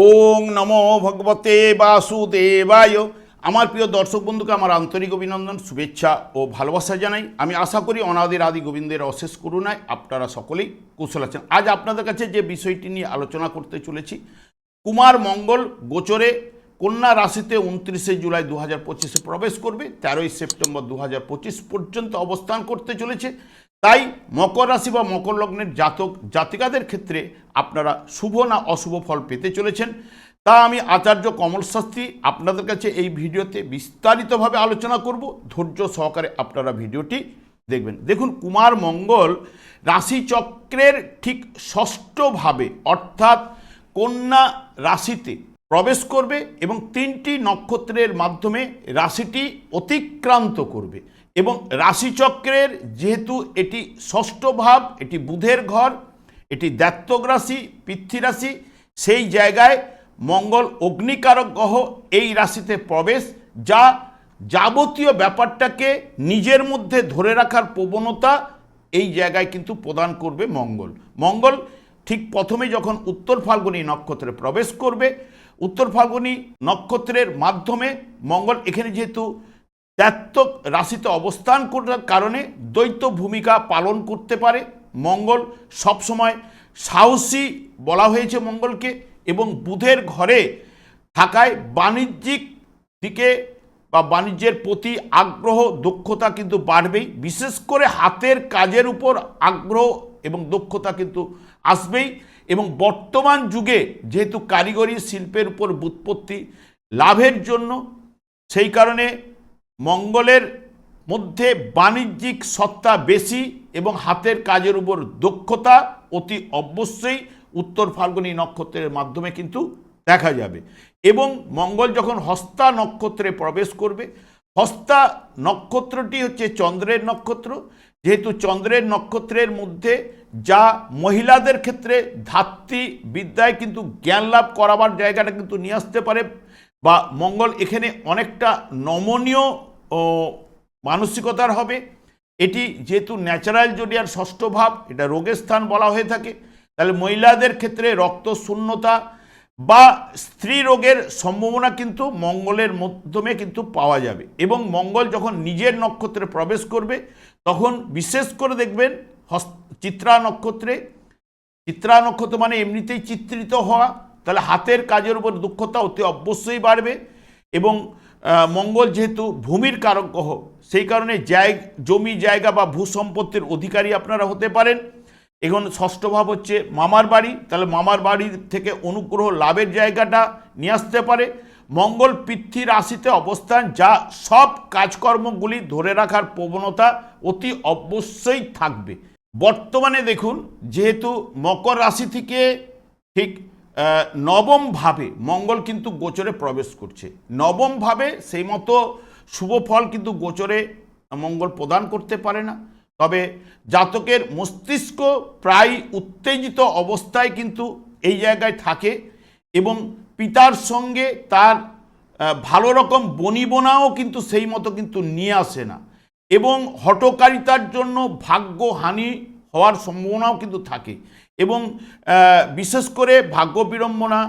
ওং নমো ভগবতে বাসুদেবায়। আমার প্রিয় দর্শক বন্ধুকে আমার আন্তরিক অভিনন্দন, শুভেচ্ছা ও ভালোবাসা জানাই। আমি আশা করি অনাদের আদি গোবিন্দের অশেষ করুণায় আপনারা সকলেই কুশল আছেন। আজ আপনাদের কাছে যে বিষয়টি নিয়ে আলোচনা করতে চলেছি, কুমার মঙ্গল গোচরে কন্যা রাশিতে উনত্রিশে জুলাই দু হাজার পঁচিশে প্রবেশ করবে, তেরোই সেপ্টেম্বর দু হাজার পঁচিশ পর্যন্ত অবস্থান করতে চলেছে। তাই মকর রাশি বা মকর লগ্নের জাতক, জাতিকাদের ক্ষেত্রে আপনারা শুভ না অশুভ ফল পেতে চলেছেন। তা আমি আচার্য কমল শাস্ত্রী আপনাদের কাছে এই ভিডিওতে বিস্তারিতভাবে আলোচনা করব। ধৈর্য সহকারে আপনারা ভিডিওটি দেখবেন। দেখুন, কুমার মঙ্গল রাশিচক্রের ঠিক ষষ্ঠভাবে অর্থাৎ কন্যা রাশিতে প্রবেশ করবে এবং তিনটি নক্ষত্রের মাধ্যমে রাশিটি অতিক্রান্ত করবে। এবং রাশিচক্রের যেহেতু এটি ষষ্ঠ ভাব, এটি বুধের ঘর, এটি দ্যাত্তক রাশি, সেই জায়গায় মঙ্গল অগ্নিকারক গ্রহ এই রাশিতে প্রবেশ, যা যাবতীয় ব্যাপারটাকে নিজের মধ্যে ধরে রাখার প্রবণতা এই জায়গায় কিন্তু প্রদান করবে মঙ্গল। মঙ্গল ঠিক প্রথমে যখন উত্তর ফাল্গুনী নক্ষত্রে প্রবেশ করবে, উত্তর ফাল্গুনী নক্ষত্রের মাধ্যমে মঙ্গল এখানে যেহেতু ত্যাত্তক রাশিতে অবস্থান করার কারণে দ্বৈত ভূমিকা পালন করতে পারে মঙ্গল। সবসময় সাহসী বলা হয়েছে মঙ্গলকে এবং বুধের ঘরে থাকায় বাণিজ্যিক দিকে বা বাণিজ্যের প্রতি আগ্রহ, দক্ষতা কিন্তু বাড়বেই। বিশেষ করে হাতের কাজের উপর আগ্রহ এবং দক্ষতা কিন্তু আসবেই এবং বর্তমান যুগে যেহেতু কারিগরি শিল্পের উপর বুৎপত্তি লাভের জন্য, সেই কারণে মঙ্গলের মধ্যে বাণিজ্যিক সত্তা বেশি এবং হাতের কাজের উপর দক্ষতা অতি অবশ্যই উত্তর ফাল্গুনী নক্ষত্রের মাধ্যমে কিন্তু দেখা যাবে। এবং মঙ্গল যখন হস্তা নক্ষত্রে প্রবেশ করবে, হস্তা নক্ষত্রটি হচ্ছে চন্দ্রের নক্ষত্র। যেহেতু চন্দ্রের নক্ষত্রের মধ্যে যা মহিলাদের ক্ষেত্রে ধাত্রী বিদ্যায় কিন্তু জ্ঞান লাভ করাবার জায়গাটা কিন্তু নিয়ে আসতে পারে। বা মঙ্গল এখানে অনেকটা নমনীয় ও মানসিকতার হবে। এটি যেহেতু ন্যাচারাল জোডিয়ার ষষ্ঠ ভাব, এটা রোগের স্থান বলা হয়ে থাকে, তাহলে মহিলাদের ক্ষেত্রে রক্ত শূন্যতা বা স্ত্রী রোগের সম্ভাবনা কিন্তু মঙ্গলের মাধ্যমে কিন্তু পাওয়া যাবে এবং মঙ্গল যখন নিজের নক্ষত্রে প্রবেশ করবে, তখন বিশেষ করে দেখবেন চিত্রা নক্ষত্রে, চিত্রা নক্ষত্র মানে এমনিতেই চিত্রিত হওয়া তাহলে হাতের কাজের উপর দক্ষতা অতি অবশ্যই বাড়বে এবং মঙ্গল যেহেতু ভূমির কারক গ্রহ, সেই কারণে জায়গ, জমি, জায়গা বা ভূ সম্পত্তির অধিকারী আপনারা হতে পারেন। এখন ষষ্ঠ ভাব হচ্ছে মামার বাড়ি, তাহলে মামার বাড়ি থেকে অনুগ্রহ লাভের জায়গাটা নিয়ে আসতে পারে। মঙ্গল পৃথ্বী রাশিতে অবস্থান, যা সব কাজকর্মগুলি ধরে রাখার প্রবণতা অতি অবশ্যই থাকবে। বর্তমানে দেখুন, যেহেতু মকর রাশি থেকে ঠিক আহ, নবম ভাবে মঙ্গল কিন্তু গোচরে প্রবেশ করছে। নবম ভাবে সেই মতো শুভ ফল কিন্তু গোচরে মঙ্গল প্রদান করতে পারে না। তবে জাতকের মস্তিষ্ক প্রায় উত্তেজিত অবস্থায় কিন্তু এই জায়গায় থাকে এবং পিতার সঙ্গে তার ভালো রকম বনিবনাও কিন্তু সেই মতো কিন্তু নিয়ে আসে না এবং হটকারিতার জন্য ভাগ্যহানি হওয়ার সম্ভাবনাও কিন্তু থাকে। এবং বিশেষ করে ভাগ্য বিড়ম্বনা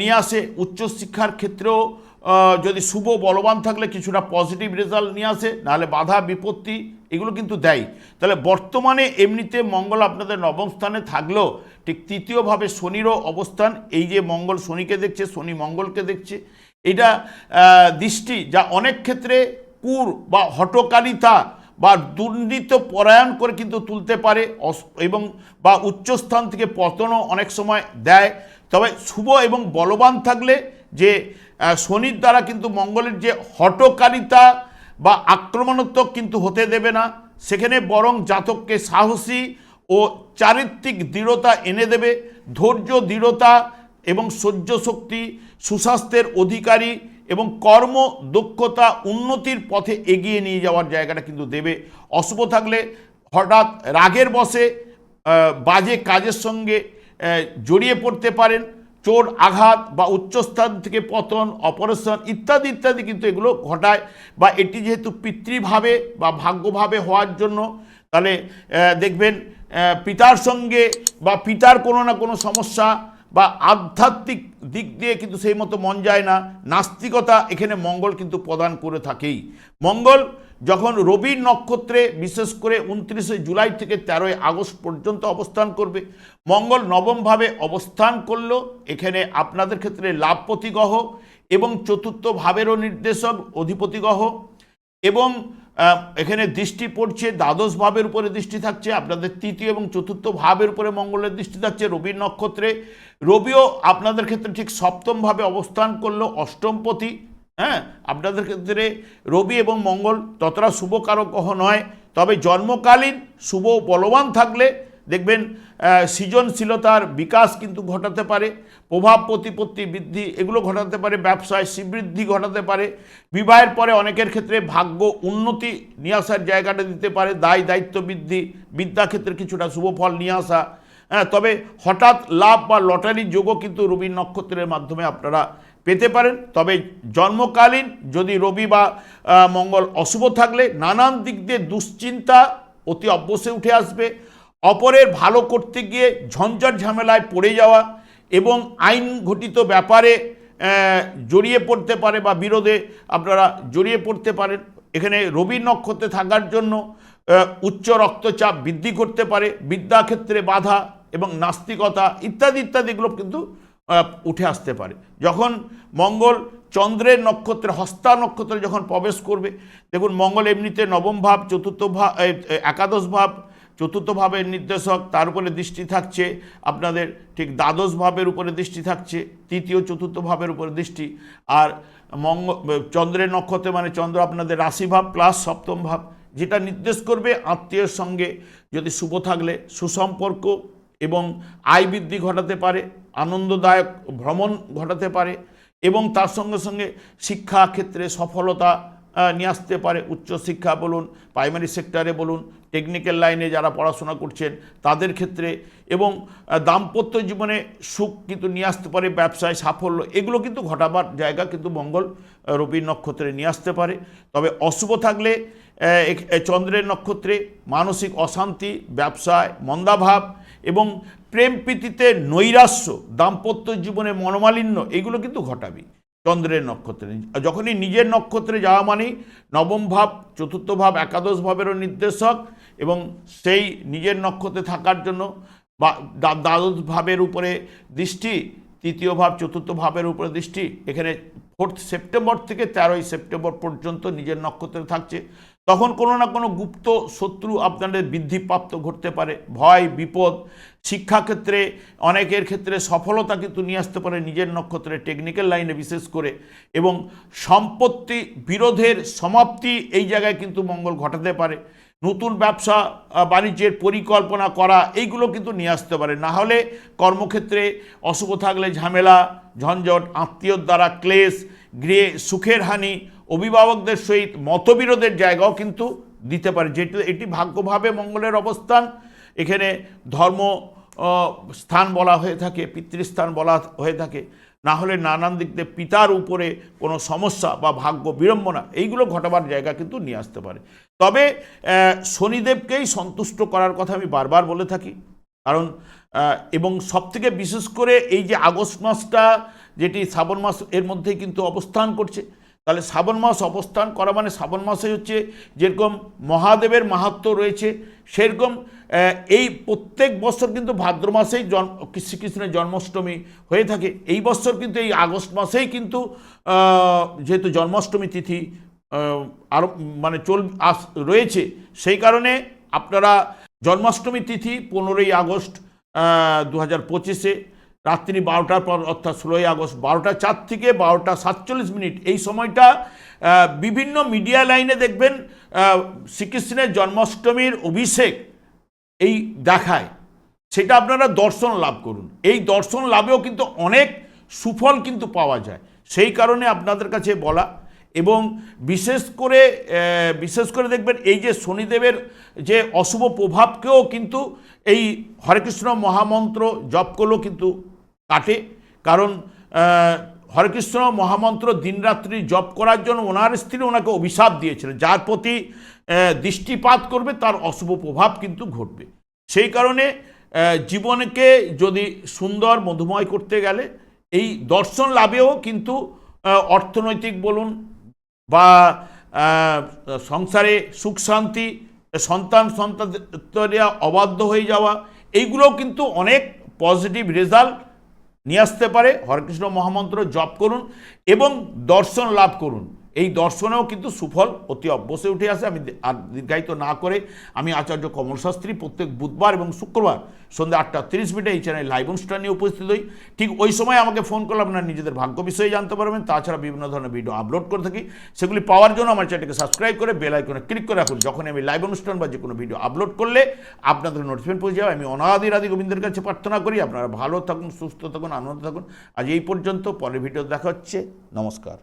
নিয়ে আসে। উচ্চশিক্ষার ক্ষেত্রেও যদি শুভ বলবান থাকলে কিছুটা পজিটিভ রেজাল্ট নিয়ে আসে, নাহলে বাধা, বিপত্তি, এগুলো কিন্তু দেয়। তাহলে বর্তমানে এমনিতে মঙ্গল আপনাদের নবম স্থানে থাকলেও, ঠিক তৃতীয়ভাবে শনিরও অবস্থান। এই যে মঙ্গল শনিকে দেখছে, শনি মঙ্গলকে দেখছে, এটা দৃষ্টি যা অনেক ক্ষেত্রে কুর বা হটকারিতা বা দুর্নীত পরায়ণ করে কিন্তু তুলতে পারে এবং বা উচ্চস্থান থেকে পতনও অনেক সময় দেয়। তবে শুভ এবং বলবান থাকলে যে শনির দ্বারা কিন্তু মঙ্গলের যে হটকারিতা বা আক্রমণাত্মক কিন্তু হতে দেবে না। সেখানে বরং জাতককে সাহসী ও চারিত্রিক দৃঢ়তা এনে দেবে। ধৈর্য, দৃঢ়তা এবং সহ্য শক্তি, সুস্বাস্থ্যের অধিকারী এবং কর্ম, দক্ষতা, উন্নতির পথে এগিয়ে নিয়ে যাওয়ার জায়গাটা কিন্তু দেবে। অশুভ থাকলে হঠাৎ রাগের বসে বাজে কাজের সঙ্গে জড়িয়ে পড়তে পারেন। চোর আঘাত বা উচ্চস্থান থেকে পতন, অপারেশন ইত্যাদি ইত্যাদি কিন্তু এগুলো ঘটায়। বা এটি যেহেতু পিতৃভাবে বা ভাগ্যভাবে হওয়ার জন্য, তাহলে দেখবেন পিতার সঙ্গে বা পিতার কোনো না কোনো সমস্যা বা আধ্যাত্মিক দিক দিয়ে কিন্তু সেই মতো মন যায় না। নাস্তিকতা এখানে মঙ্গল কিন্তু প্রদান করে থাকেই। মঙ্গল যখন রবির নক্ষত্রে বিশেষ করে উনত্রিশে জুলাই থেকে তেরোই আগস্ট পর্যন্ত অবস্থান করবে, মঙ্গল নবমভাবে অবস্থান করল এখানে আপনাদের ক্ষেত্রে লাভপতি গ্রহ এবং চতুর্থ ভাবেরও নির্দেশক অধিপতি গ্রহ এবং এখানে দৃষ্টি পড়ছে, দ্বাদশ ভাবের উপরে দৃষ্টি থাকছে, আপনাদের তৃতীয় এবং চতুর্থ ভাবের উপরে মঙ্গলের দৃষ্টি থাকছে, রবির নক্ষত্রে। রবিও আপনাদের ক্ষেত্রে ঠিক সপ্তম ভাবে অবস্থান করল অষ্টমপতি হ্যাঁ? আপনাদের ক্ষেত্রে রবি এবং মঙ্গল ততটা শুভকারক নয়, তবে জন্মকালীন শুভ বলবান থাকলে দেখবেন সৃজনশীলতার বিকাশ কিন্তু ঘটাতে পারে, প্রভাব প্রতিপত্তি বৃদ্ধি এগুলো ঘটাতে পারে, ব্যবসায় শ্রীবৃদ্ধি ঘটাতে পারে। বিবাহের পরে অনেকের ক্ষেত্রে ভাগ্য উন্নতি নিয়ে আসার জায়গাটা দিতে পারে, দায় দায়িত্ব বৃদ্ধি, বিদ্যাক্ষেত্রে কিছুটা শুভ ফল নিয়ে আসা। হ্যাঁ তবে হঠাৎ লাভ বা লটারির যোগও কিন্তু রবি নক্ষত্রের মাধ্যমে আপনারা পেতে পারেন। তবে জন্মকালীন যদি রবি বা মঙ্গল অশুভ থাকলে নানান দিক দিয়ে দুশ্চিন্তা অতি অবশ্যই উঠে আসবে। অপরের ভালো করতে গিয়ে ঝঞ্ঝট ঝামেলায় পড়ে যাওয়া এবং আইন ঘটিত ব্যাপারে জড়িয়ে পড়তে পারে বা বিরোধে আপনারা জড়িয়ে পড়তে পারেন। এখানে রবি নক্ষত্রে থাকার জন্য উচ্চ রক্তচাপ বৃদ্ধি করতে পারে, বিদ্যাক্ষেত্রে বাধা এবং নাস্তিকতা ইত্যাদি ইত্যাদিগুলো কিন্তু উঠে আসতে পারে। যখন মঙ্গল চন্দ্রের নক্ষত্রে, হস্তা নক্ষত্রে যখন প্রবেশ করবে, দেখুন মঙ্গল এমনিতে নবম ভাব, চতুর্থ ভাব একাদশ ভাব চতুর্থ ভাবের নির্দেশক, তার উপরে দৃষ্টি থাকছে। আপনাদের ঠিক দ্বাদশ ভাবের উপরে দৃষ্টি থাকছে, তৃতীয় চতুর্থ ভাবের উপরে দৃষ্টি। আর মঙ্গ, চন্দ্রের নক্ষত্রে মানে চন্দ্র আপনাদের রাশিভাব প্লাস সপ্তম ভাব যেটা নির্দেশ করবে আত্মীয়ের সঙ্গে যদি শুভ থাকলে, সুসম্পর্ক এবং আয় বৃদ্ধি ঘটাতে পারে, আনন্দদায়ক ভ্রমণ ঘটাতে পারে এবং তার সঙ্গে সঙ্গে শিক্ষা ক্ষেত্রে সফলতা নিয়ে আসতে পারে। উচ্চশিক্ষা বলুন প্রাইমারি সেক্টরে বলুন টেকনিক্যাল লাইনে যারা পড়াশোনা করছেন, তাদের ক্ষেত্রে এবং দাম্পত্য জীবনে সুখ কিন্তু নিয়ে আসতে পারে, ব্যবসায় সাফল্য, এগুলো কিন্তু ঘটাবার জায়গা কিন্তু মঙ্গল রবির নক্ষত্রে নিয়ে আসতে পারে। তবে অশুভ থাকলে চন্দ্রের নক্ষত্রে মানসিক অশান্তি, ব্যবসায় মন্দাভাব এবং প্রেম প্রীতিতে নৈরাশ্য, দাম্পত্য জীবনে মনোমালিন্য, এগুলো কিন্তু ঘটাবে। চন্দ্রের নক্ষত্রে। যখনই নিজের নক্ষত্রে যাওয়া মানেই নবম ভাব, চতুর্থ ভাব, একাদশ ভাবেরও নির্দেশক এবং সেই নিজের নক্ষত্রে থাকার জন্য বা দ্বা- দ্বাদশ ভাবের উপরে দৃষ্টি, তৃতীয় ভাব, চতুর্থ ভাবের উপরে দৃষ্টি, এখানে ফোর্থ সেপ্টেম্বর থেকে তেরোই সেপ্টেম্বর পর্যন্ত নিজের নক্ষত্রে থাকছে। তখন কোনো না কোনো গুপ্ত শত্রু আপনাদের বৃদ্ধিপ্রাপ্ত ঘটতে পারে, ভয়, বিপদ। শিক্ষাক্ষেত্রে, অনেকের ক্ষেত্রে সফলতা কিন্তু নিয়ে আসতে পারে নিজের নক্ষত্রে টেকনিক্যাল লাইনে বিশেষ করে। এবং সম্পত্তি বিরোধের সমাপ্তি এই জায়গায় কিন্তু মঙ্গল ঘটাতে পারে। নতুন ব্যবসা বাণিজ্যের পরিকল্পনা করা, এইগুলো কিন্তু নিয়ে আসতে পারে। না হলে কর্মক্ষেত্রে অশুভ থাকলে ঝামেলা, ঝঞ্ঝট, আত্মীয়র দ্বারা ক্লেশ গৃহে সুখের হানি অভিভাবকদের সহিত মতবিরোধের জায়গাও কিন্তু দিতে পারে। যেটি এটি ভাগ্যভাবে মঙ্গলের অবস্থান, এখানে ধর্ম স্থান বলা হয়ে থাকে, পিতৃস্থান বলা হয়ে থাকে, না হলে নানান দিক দিয়ে পিতার উপরে কোনো সমস্যা বা ভাগ্য বিড়ম্বনা, এইগুলো ঘটাবার জায়গা কিন্তু নিয়ে আসতে পারে। তবে শনিদেবকেই সন্তুষ্ট করার কথা আমি বারবার বলে থাকি। কারণ এবং সবথেকে বিশেষ করে এই যে আগস্ট মাসটা, যেটি শ্রাবণ মাস, এর মধ্যেই কিন্তু অবস্থান করছে। তাহলে শ্রাবণ মাস অবস্থান করা মানে শ্রাবণ মাসে হচ্ছে যেরকম মহাদেবের মাহাত্ম্য রয়েছে, সেরকম এই প্রত্যেক বছর কিন্তু ভাদ্র মাসেই জন্ম শ্রীকৃষ্ণের জন্মাষ্টমী হয়ে থাকে। এই বছর কিন্তু এই আগস্ট মাসেই কিন্তু যেহেতু জন্মাষ্টমী তিথি আরও মানে চল রয়েছে, সেই কারণে আপনারা জন্মাষ্টমী তিথি পনেরোই আগস্ট দু হাজার পঁচিশে রাত্রি বারোটার পর অর্থাৎ ষোলোই আগস্ট বারোটা চার থেকে বারোটা সাতচল্লিশ মিনিট। এই সময়টা বিভিন্ন মিডিয়া লাইনে দেখবেন শ্রীকৃষ্ণের জন্মাষ্টমীর অভিষেক এই দেখায়। সেটা আপনারা দর্শন লাভ করুন। এই দর্শন লাভেও কিন্তু অনেক সুফল কিন্তু পাওয়া যায়। সেই কারণে আপনাদের কাছে বলা এবং বিশেষ করে বিশেষ করে দেখবেন এই যে শনিদেবের যে অশুভ প্রভাবকেও কিন্তু এই হরেকৃষ্ণ মহামন্ত্র জপ করলেও কিন্তু কাটে কারণ হরেকৃষ্ণ মহামন্ত্র দিনরাত্রি জপ করার জন্য ওনার স্ত্রী ওনাকে অভিশাপ দিয়েছিলেন যার প্রতি দৃষ্টিপাত করবে তার অশুভ প্রভাব কিন্তু ঘটবে। সেই কারণে জীবনকে যদি সুন্দর, মধুময় করতে গেলে এই দর্শন লাভেও কিন্তু অর্থনৈতিক বলুন বা সংসারে সুখ শান্তি, সন্তান সন্তানরা অবাধ্য হয়ে যাওয়া, এইগুলোও কিন্তু অনেক পজিটিভ রেজাল্ট নিয়ে আসতে পারে হরকৃষ্ণ মহামন্ত্র জপ করুন এবং দর্শন লাভ করুন। এই দর্শনেও কিন্তু সুফল অতি অবশ্যই উঠে আসে। আমি আর দীর্ঘায়িত না করে আমি আচার্য কমল শাস্ত্রী প্রত্যেক বুধবার এবং শুক্রবার সন্ধ্যা আটটা তিরিশ মিনিটে এই চ্যানেল লাইভ অনুষ্ঠান নিয়ে উপস্থিত হই। ঠিক ওই সময় আমাকে ফোন করলে আপনারা নিজেদের ভাগ্য বিষয়ে জানতে পারবেন। তাছাড়া বিভিন্ন ধরনের ভিডিও আপলোড করে থাকি। সেগুলি পাওয়ার জন্য আমার চ্যানেলকে সাবস্ক্রাইব করে বেল আইকনে ক্লিক করে রাখুন। যখন আমি লাইভ অনুষ্ঠান বা যে কোনো ভিডিও আপলোড করলে আপনাদের নোটিফিকেশন পৌঁছে যাবে। আমি অনাদি রাধি গোবিন্দের কাছে প্রার্থনা করি, আপনারা ভালো থাকুন, সুস্থ থাকুন, আনন্দ থাকুন। আজ এই পর্যন্ত, পরের ভিডিও দেখা হচ্ছে। নমস্কার।